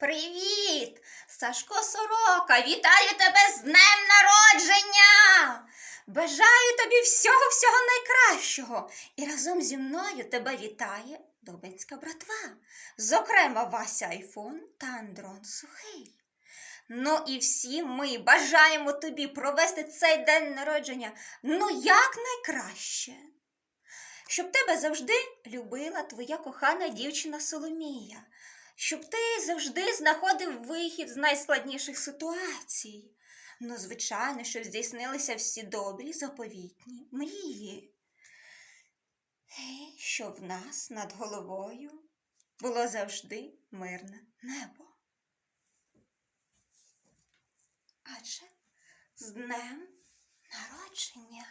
Привіт! Сашко Сорока, вітаю тебе з днем народження! Бажаю тобі всього-всього найкращого. І разом зі мною тебе вітає Дубинська братва. Зокрема, Вася Айфон та Андрон Сухий. Ну і всі ми бажаємо тобі провести цей день народження ну як найкраще. Щоб тебе завжди любила твоя кохана дівчина Соломія, щоб ти завжди знаходив вихід з найскладніших ситуацій. Ну, звичайно, щоб здійснилися всі добрі заповітні мрії. І щоб в нас над головою було завжди мирне небо. Адже з днем народження.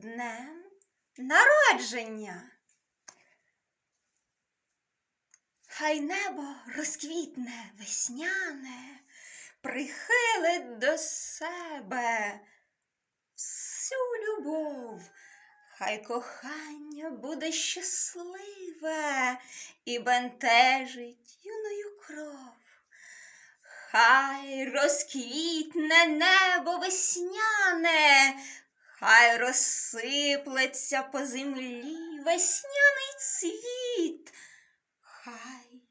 Днем народження. Хай небо розквітне весняне, прихилить до себе всю любов, хай кохання буде щасливе і бентежить юною кров. Хай розквітне небо весняне, Хай розсиплеться по землі весняний цвіт, хай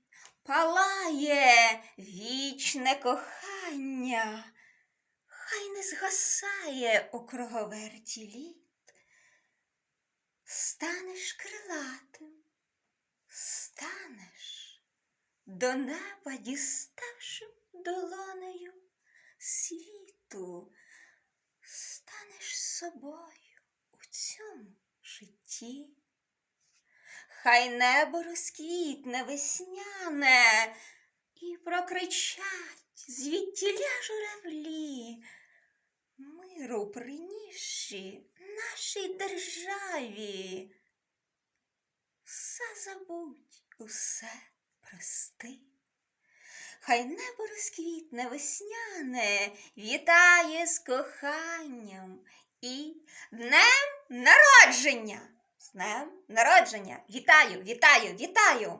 палає вічне кохання, хай не згасає у круговерті літ. Станеш крилатим, станеш до неба діставшим долонею світу станеш собою у цьому житті. Хай небо розквітне весняне і прокричать звідтіля журавлі, миру принісші нашій державі. Все забудь, усе прости. Хай небо розквітне весняне, вітає з коханням і днем народження. З днем народження. Вітаю, вітаю, вітаю!